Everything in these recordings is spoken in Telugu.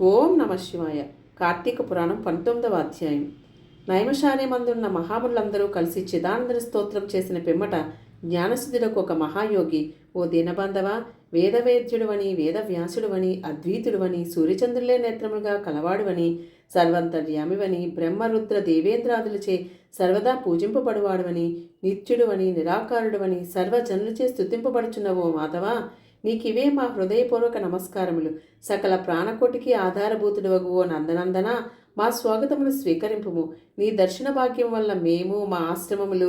ఓం నమ శివాయ. కార్తీక పురాణం పంతొమ్మిదవ అధ్యాయం. నైమశార్యమందున్న మహాములందరూ కలిసి చిదానంద స్తోత్రం చేసిన పిమ్మట జ్ఞానసిద్ధులకు ఒక మహాయోగి ఓ దీనబంధవ వేదవేద్యుడువని వేదవ్యాసుడువని అద్వైతుడువని సూర్యచంద్రులే నేత్రములుగా కలవాడువని సర్వంతర్యామివని బ్రహ్మరుద్ర దేవేంద్రాదులచే సర్వదా పూజింపబడువాడువని నిత్యుడువని నిరాకారుడువని సర్వజనులచే స్తుతింపబడుచున్న ఓ మాధవ నీకివే మా హృదయపూర్వక నమస్కారములు. సకల ప్రాణకోటికి ఆధారభూతుడవగు ఓ నందనందన మా స్వాగతమును స్వీకరింపుము. నీ దర్శన భాగ్యం వల్ల మేము మా ఆశ్రమములు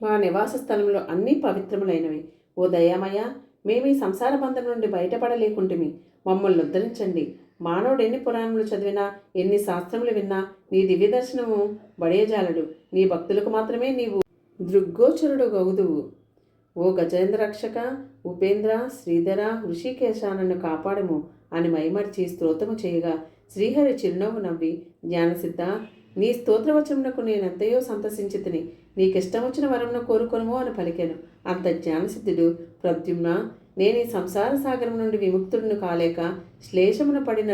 మా నివాస స్థలములు అన్నీ పవిత్రములైనవి. ఓ దయామయ మేము ఈ సంసార బంధం నుండి బయటపడలేకుంటుమి. మమ్మల్ని ఉద్ధరించండి. మానవుడు ఎన్ని పురాణములు చదివినా ఎన్ని శాస్త్రములు విన్నా నీ దివ్య దర్శనము బడేజాలడు. నీ భక్తులకు మాత్రమే నీవు దృగ్గోచరుడు గౌదువు ఓ గజేంద్ర రక్షక ఉపేంద్ర శ్రీధర హృషికేశ నన్ను కాపాడము అని మైమర్చి స్తోత్రము చేయగా శ్రీహరి చిరునవ్వు నవ్వి జ్ఞానసిద్ధ నీ స్తోత్రవచమునకు నేనెంతయో సంతసించి తిని నీకిష్టం వచ్చిన వరమును కోరుకొనుము అని పలికాను. అంత జ్ఞానసిద్ధుడు ప్రద్యుమ్న నేను ఈ సంసార సాగరం నుండి విముక్తుడిని కాలేక శ్లేషమున పడిన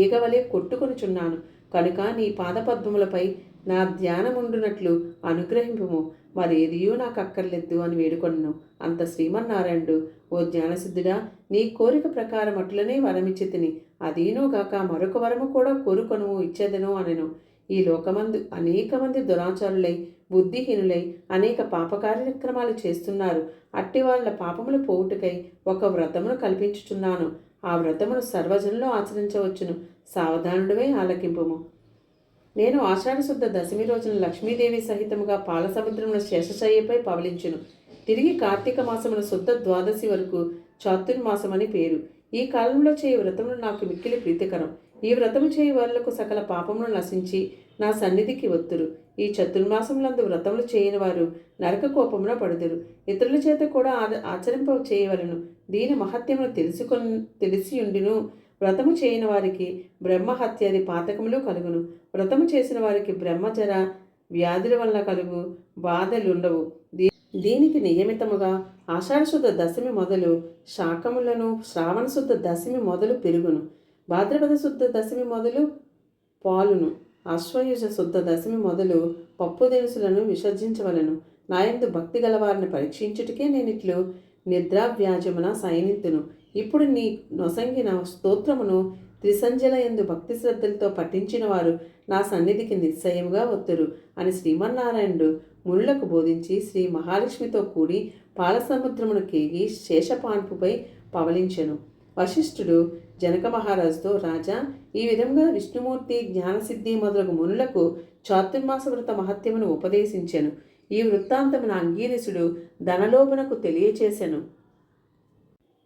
ఈగవలే కొట్టుకొనుచున్నాను. కనుక నీ పాదపద్మములపై నా ధ్యానముండునట్లు అనుగ్రహింపుము. మరేదియూ నాకు అక్కర్లేదు అని వేడుకొన్ను. అంత శ్రీమన్నారాయణుడు ఓ జ్ఞానసిద్ధుడా నీ కోరిక ప్రకారం అట్లనే వరమిచ్చి తిని అదీనుగాక మరొక వరము కూడా కోరుకొను ఇచ్చేదను అనెను. ఈ లోకమందు అనేక మంది దురాచారులై బుద్ధిహీనులై అనేక పాప కార్యక్రమాలు చేస్తున్నారు. అట్టి వాళ్ళ పాపములు పోవుటకై ఒక వ్రతమును కల్పించుచున్నాను. ఆ వ్రతమును సర్వజనులు ఆచరించవచ్చును. సావధానుడమే ఆలకింపుము. నేను ఆషాఢశుద్ధ దశమి రోజున లక్ష్మీదేవి సహితముగా పాలసముద్రమున శేషశయ్యపై పవలించును. తిరిగి కార్తీక మాసమున శుద్ధ ద్వాదశి వరకు చాతుర్మాసమని పేరు. ఈ కాలంలో చేయి వ్రతములు నాకు మిక్కిలి ప్రీతికరం. ఈ వ్రతము చేయి వారులకు సకల పాపమును నశించి నా సన్నిధికి ఒత్తురు. ఈ చతుర్మాసములందు వ్రతములు చేయని వారు నరక కోపమున పడుదురు. ఇతరుల చేత కూడా ఆచరింప చేయవలను. దీని మహత్యమును తెలుసుకొని తెలిసియుండిను. వ్రతము చేయని వారికి బ్రహ్మహత్యాది పాతకములు కలుగును. వ్రతము చేసిన వారికి బ్రహ్మజర వ్యాధుల వల్ల కలుగు బాధలుండవు. దీ- దీనికి నియమితముగా ఆషాఢశుద్ధ దశమి మొదలు శాకములను శ్రావణశుద్ధ దశమి మొదలు పెరుగును. భాద్రపద శుద్ధ దశమి మొదలు పాలును. అశ్వయుజ శుద్ధ దశమి మొదలు పప్పు దినుసులను విసర్జించవలను. నాయందు భక్తి గలవారిని పరీక్షించుటకే నేను ఇట్లు నిద్రావ్యాజమున సైనిత్తును ఇప్పుడు నీ నొసంగిన స్తోత్రమును త్రిసంజల ఎందు భక్తి శ్రద్ధలతో పఠించిన వారు నా సన్నిధికి నిశ్చయముగా వత్తురు అని శ్రీమన్నారాయణుడు మునులకు బోధించి శ్రీ మహాలక్ష్మితో కూడి పాలసముద్రమును కేగి శేషపాన్పుపై పవలించెను. వశిష్ఠుడు జనక మహారాజుతో రాజా ఈ విధంగా విష్ణుమూర్తి జ్ఞానసిద్ధి మొదలగు మునులకు చాతుర్మాస వ్రత మహత్యమును ఉపదేశించెను. ఈ వృత్తాంతమున అంగీరసుడు ధనలోభనకు తెలియచేశాను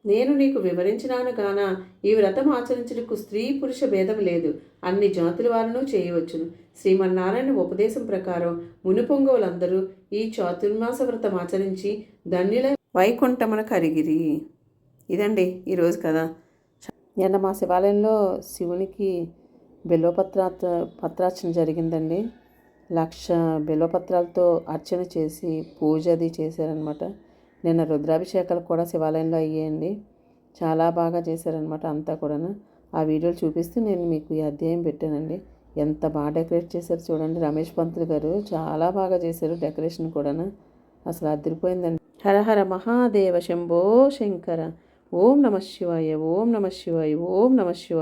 నేను నీకు వివరించినాను గాన ఈ వ్రతం ఆచరించటకు స్త్రీ పురుష భేదం లేదు. అన్ని జాతుల వారును చేయవచ్చును. శ్రీమన్నారాయణ ఉపదేశం ప్రకారం మునిపొంగవులందరూ ఈ చాతుర్మాస వ్రతం ఆచరించి ధన్యుల వైకుంఠమున కరిగిరి. ఇదండి ఈరోజు కదా నిన్న మా శివాలయంలో శివునికి బిల్వపత్ర పత్రార్చన జరిగిందండి. లక్ష బిల్వపత్రాలతో అర్చన చేసి పూజ అది చేశారనమాట నిన్న రుద్రాభిషేకాలు కూడా శివాలయంలో అయ్యాయండి. చాలా బాగా చేశారనమాట అంతా కూడాను. ఆ వీడియోలు చూపిస్తూ నేను మీకు ఈ అధ్యాయం పెట్టానండి. ఎంత బాగా డెకరేట్ చేశారు చూడండి. రమేష్ పంతులు గారు చాలా బాగా చేశారు డెకరేషన్ కూడాను. అసలు అదిరిపోయిందండి. హరహర మహాదేవ శంభో శంకర. ఓం నమ శివాయ ఓం నమ శివాయ ఓం నమ శివాయ.